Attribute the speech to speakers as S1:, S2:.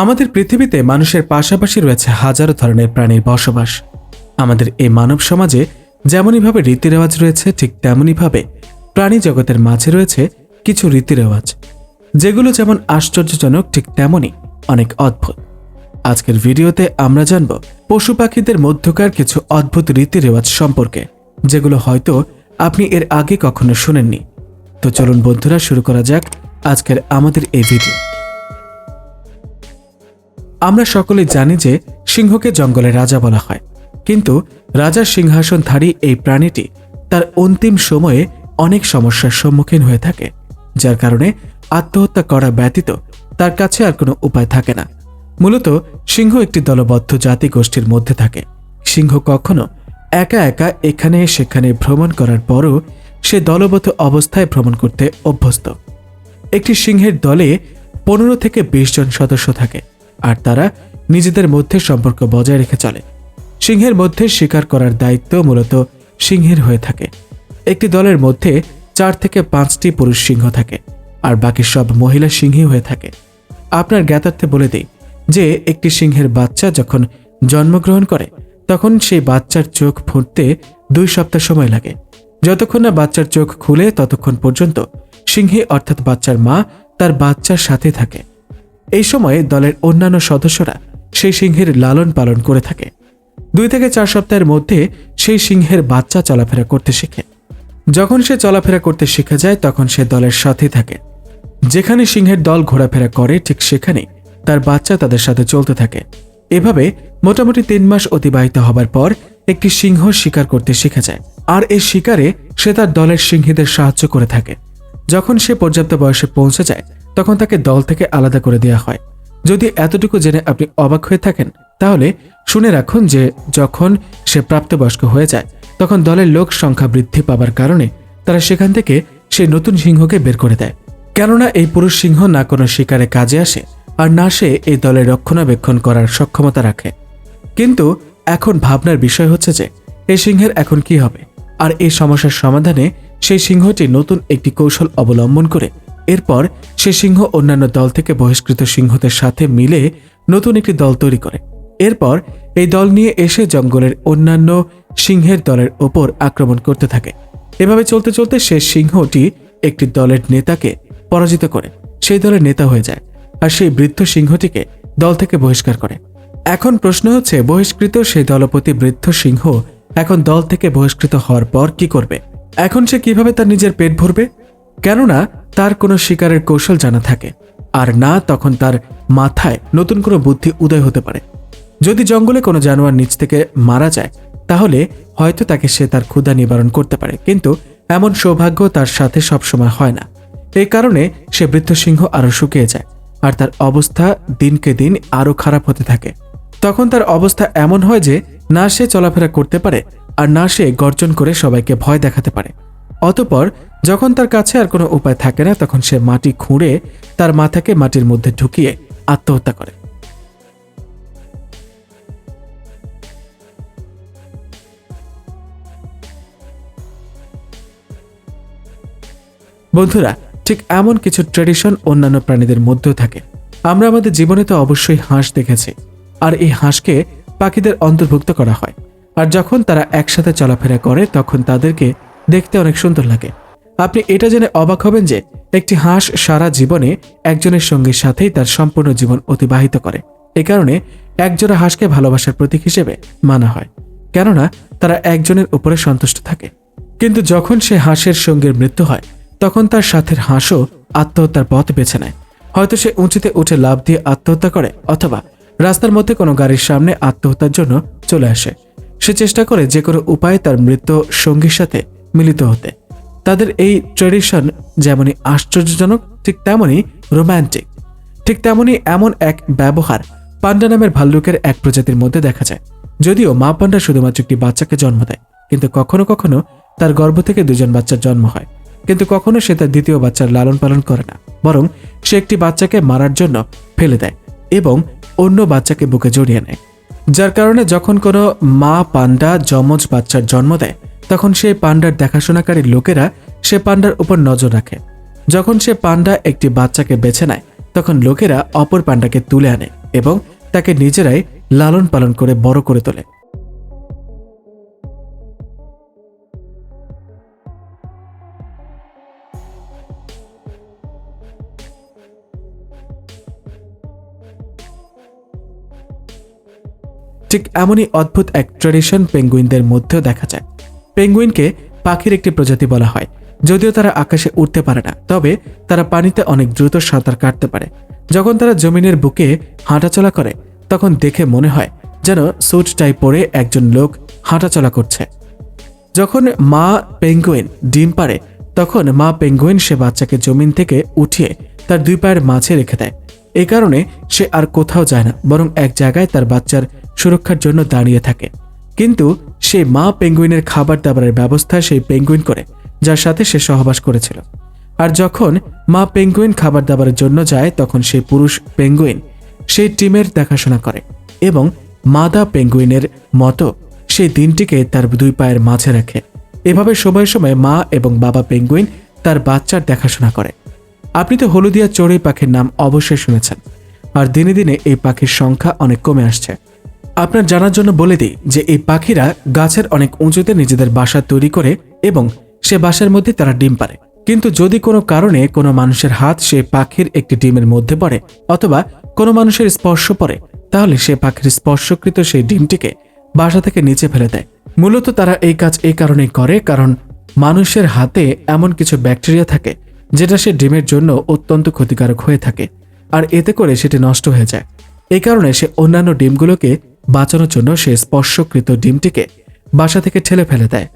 S1: আমাদের পৃথিবীতে মানুষের পাশাপাশি রয়েছে হাজারো ধরনের প্রাণীর বসবাস। আমাদের এই মানব সমাজে যেমনইভাবে রীতিরেওয়াজ রয়েছে, ঠিক তেমনইভাবে প্রাণী জগতের মাঝে রয়েছে কিছু রীতিরেওয়াজ। যেগুলো যেমন আশ্চর্যজনক, ঠিক তেমনই অনেক অদ্ভুত। আজকের ভিডিওতে আমরা জানব পশু পাখিদের মধ্যকার কিছু অদ্ভুত রীতিরেওয়াজ সম্পর্কে, যেগুলো হয়তো আপনি এর আগে কখনো শুনেননি। তো চলুন বন্ধুরা, শুরু করা যাক আজকের আমাদের এই ভিডিও। আমরা সকলে জানি যে সিংহকে জঙ্গলের রাজা বলা হয়। কিন্তু রাজার সিংহাসনধারী এই প্রাণীটি তার অন্তিম সময়ে অনেক সমস্যার সম্মুখীন হয়ে থাকে, যার কারণে আত্মহত্যা করা ব্যতীত তার কাছে আর কোনো উপায় থাকে না। মূলত সিংহ একটি দলবদ্ধ জাতি গোষ্ঠীর মধ্যে থাকে। সিংহ কখনো একা একা এখানে সেখানে ভ্রমণ করার পরও সে দলবদ্ধ অবস্থায় ভ্রমণ করতে অভ্যস্ত। একটি সিংহের দলে পনেরো থেকে বিশ জন সদস্য থাকে। আর তারা নিজেদের মধ্যে সম্পর্ক বজায় রেখে চলে। সিংহের মধ্যে শিকার করার দায়িত্ব মূলত সিংহের হয়ে থাকে। একটি দলের মধ্যে চার থেকে পাঁচটি পুরুষ সিংহ থাকে, আর বাকি সব মহিলা সিংহী হয়ে থাকে। আপনার জ্ঞাতার্থে বলে দেই যে, একটি সিংহের বাচ্চা যখন জন্মগ্রহণ করে, তখন সেই বাচ্চার চোখ ফুটতে দুই সপ্তাহ সময় লাগে। যতক্ষণ না বাচ্চার চোখ খুলে, ততক্ষণ পর্যন্ত সিংহী অর্থাৎ বাচ্চার মা তার বাচ্চার সাথে থাকে। এই সময়ে দলের অন্যান্য সদস্যরা সেই সিংহের লালন পালন করে থাকে। দুই থেকে চার সপ্তাহের মধ্যে সেই সিংহের বাচ্চা চলাফেরা করতে শেখে। যখন সে চলাফেরা করতে শিখে যায়, তখন সে দলের সাথে থাকে। যেখানে সিংহের দল ঘোরাফেরা করে, ঠিক সেখানেই তার বাচ্চা তাদের সাথে চলতে থাকে। এভাবে মোটামুটি তিন মাস অতিবাহিত হবার পর একটি সিংহ শিকার করতে শিখে যায়। আর এই শিকারে সে তার দলের সিংহীদের সাহায্য করে থাকে। যখন সে পর্যাপ্ত বয়সে পৌঁছে যায় তখন তাকে দল থেকে আলাদা করে দেওয়া হয়। যদি এতটুকু জেনে আপনি অবাক হয়ে থাকেন, তাহলে শুনে রাখুন যে যখন সে প্রাপ্তবয়স্ক হয়ে যায়, তখন দলের লোক সংখ্যা বৃদ্ধি পাবার কারণে তারা সেখান থেকে সেই নতুন সিংহকে বের করে দেয়। কেননা এই পুরুষ সিংহ না কোনো শিকারে কাজে আসে, আর না সে এই দলের রক্ষণাবেক্ষণ করার সক্ষমতা রাখে। কিন্তু এখন ভাবনার বিষয় হচ্ছে যে, এই সিংহের এখন কি হবে? আর এই সমস্যার সমাধানে সেই সিংহটি নতুন একটি কৌশল অবলম্বন করে এরপর সে সিংহ অন্যান্য দল থেকে বহিষ্কৃত সিংহদের সাথে মিলে নতুন একটি দল তৈরি করে। এরপর এই দল নিয়ে এসে জঙ্গলের অন্যান্য সিংহের দলের ওপর আক্রমণ করতে থাকে। এভাবে চলতে চলতে সে সিংহটি একটি দলের নেতাকে পরাজিত করে। সেই দলের নেতা হয়ে যায় আর সেই বৃদ্ধ সিংহটিকে দল থেকে বহিষ্কার করে। এখন প্রশ্ন হচ্ছে, বহিষ্কৃত সেই দলপতি বৃদ্ধ সিংহ এখন দল থেকে বহিষ্কৃত হওয়ার পর কি করবে? এখন সে কীভাবে তার নিজের পেট ভরবে? কেননা তার কোনো শিকারের কৌশল জানা থাকে, আর না তখন তার মাথায় নতুন কোনো বুদ্ধি উদয় হতে পারে। যদি জঙ্গলে কোনো জানোয়ার নিচ থেকে মারা যায়, তাহলে হয়তো তাকে সে তার ক্ষুধা নিবারণ করতে পারে, কিন্তু এমন সৌভাগ্য তার সাথে সবসময় হয় না। এই কারণে সে বৃদ্ধ সিংহ আরও শুকিয়ে যায়, আর তার অবস্থা দিনকে দিন আরও খারাপ হতে থাকে। তখন তার অবস্থা এমন হয় যে, না সে চলাফেরা করতে পারে, আর না সে গর্জন করে সবাইকে ভয় দেখাতে পারে। অতপর যখন তার কাছে আর কোনো উপায় থাকে না, তখন সে মাটি খুঁড়ে তার মাথাকে মাটির মধ্যে ঢুকিয়ে আত্মহত্যা করে। বন্ধুরা, ঠিক এমন কিছু ট্রেডিশন অন্যান্য প্রাণীদের মধ্যেও থাকে। আমরা আমাদের জীবনে তো অবশ্যই হাঁস দেখেছি, আর এই হাঁসকে পাখিদের অন্তর্ভুক্ত করা হয়। আর যখন তারা একসাথে চলাফেরা করে, তখন তাদেরকে দেখতে অনেক সুন্দর লাগে। আপনি এটা জেনে অবাক হবেন যে একটি হাঁস সারা জীবনে একজনের সঙ্গীর সাথেই তার সম্পূর্ণ জীবন অতিবাহিত করে। এ কারণে একজোড়া হাঁসকে ভালোবাসার প্রতীক হিসেবে মানা হয়। কেননা তারা একজনের উপরে সন্তুষ্ট থাকে। কিন্তু যখন সে হাঁসের সঙ্গীর মৃত্যু হয়, তখন তার সাথের হাঁসও আত্মহত্যার পথ বেছে নেয়। হয়তো সে উঁচুতে উঠে লাভ দিয়ে আত্মহত্যা করে অথবা রাস্তার মধ্যে কোনো গাড়ির সামনে আত্মহত্যার জন্য চলে আসে। সে চেষ্টা করে যে কোনো উপায়ে তার মৃত সঙ্গীর সাথে মিলিত হতে। তাদের এই ট্রেডিশন যেমনই আশ্চর্যজনক, ঠিক তেমনই রোম্যান্টিক। ঠিক তেমনই এমন এক ব্যবহার পান্ডা নামের ভাল্লুকের এক প্রজাতির মধ্যে দেখা যায়। যদিও মা পান্ডা শুধুমাত্র একটি বাচ্চাকে জন্ম দেয়, কিন্তু কখনো কখনো তার গর্ভ থেকে দুজন বাচ্চার জন্ম হয়। কিন্তু কখনো সে তার দ্বিতীয় বাচ্চার লালন পালন করে না, বরং সে একটি বাচ্চাকে মারার জন্য ফেলে দেয় এবং অন্য বাচ্চাকে বুকে জড়িয়ে নেয়। যার কারণে যখন কোনো মা পান্ডা যমজ বাচ্চার জন্ম দেয় তখন সেই পান্ডার দেখাশোনাকারী লোকেরা সে পান্ডার উপর নজর রাখে। যখন সে পান্ডা একটি বাচ্চাকে বেছে নেয়, তখন লোকেরা অপর পান্ডাকে তুলে আনে এবং তাকে নিজেরাই লালন পালন করে বড় করে তোলে। ঠিক এমনই অদ্ভুত এক ট্রেডিশন পেঙ্গুইনদের মধ্যেও দেখা যায়। পেঙ্গুইনকে পাখির একটি প্রজাতি বলা হয়। যদিও তারা আকাশে উঠতে পারে না, তবে তারা পানিতে অনেক দ্রুত সাঁতার কাটতে পারে। যখন তারা জমিনের বুকে হাঁটাচলা করে, তখন দেখে মনে হয় যেন স্যুট টাই পরে একজন লোক হাঁটাচলা করছে। যখন মা পেঙ্গুইন ডিম পারে তখন মা পেঙ্গুইন সে বাচ্চাকে জমিন থেকে উঠিয়ে তার দুই পায়ের মাঝে রেখে দেয়। এই কারণে সে আর কোথাও যায় না, বরং এক জায়গায় তার বাচ্চার সুরক্ষার জন্য দাঁড়িয়ে থাকে। কিন্তু সেই মা পেঙ্গুইনের খাবার দাবারের ব্যবস্থা সেই পেঙ্গুইন করে, যার সাথে সে সহবাস করেছিল। আর যখন মা পেঙ্গুইন খাবার দাবারের জন্য যায়, তখন সেই পুরুষ পেঙ্গুইন সেই টিমের দেখাশোনা করে এবং মাদা পেঙ্গুইনের মতো সেই দিনটিকে তার দুই পায়ের মাঝে রাখে। এভাবে সময়ে সময়ে মা এবং বাবা পেঙ্গুইন তার বাচ্চার দেখাশোনা করে। আপনি তো হলুদিয়া চড়ুই পাখির নাম অবশ্যই শুনেছেন, আর দিনে দিনে এই পাখির সংখ্যা অনেক কমে আসছে। আপনার জানার জন্য বলে দিই যে এই পাখিরা গাছের অনেক উঁচুতে নিজেদের বাসা তৈরি করে এবং সে বাসার মধ্যে তারা ডিম পারে কিন্তু যদি কোনো কারণে কোনো মানুষের হাত সে পাখির একটি ডিমের মধ্যে পড়ে অথবা কোনো মানুষের স্পর্শ পড়ে, তাহলে সে পাখির স্পর্শকৃত সেই ডিমটিকে বাসা থেকে নিচে ফেলে দেয়। মূলত তারা এই কাজ এই কারণে করে কারণ মানুষের হাতে এমন কিছু ব্যাকটেরিয়া থাকে যেটা সে ডিমের জন্য অত্যন্ত ক্ষতিকারক হয়ে থাকে, আর এতে করে সেটি নষ্ট হয়ে যায়। এই কারণে সে অন্যান্য ডিমগুলোকে বাঁচানোর জন্য সে স্পর্শকৃত ডিমটিকে বাসা থেকে ঠেলে ফেলে দেয়।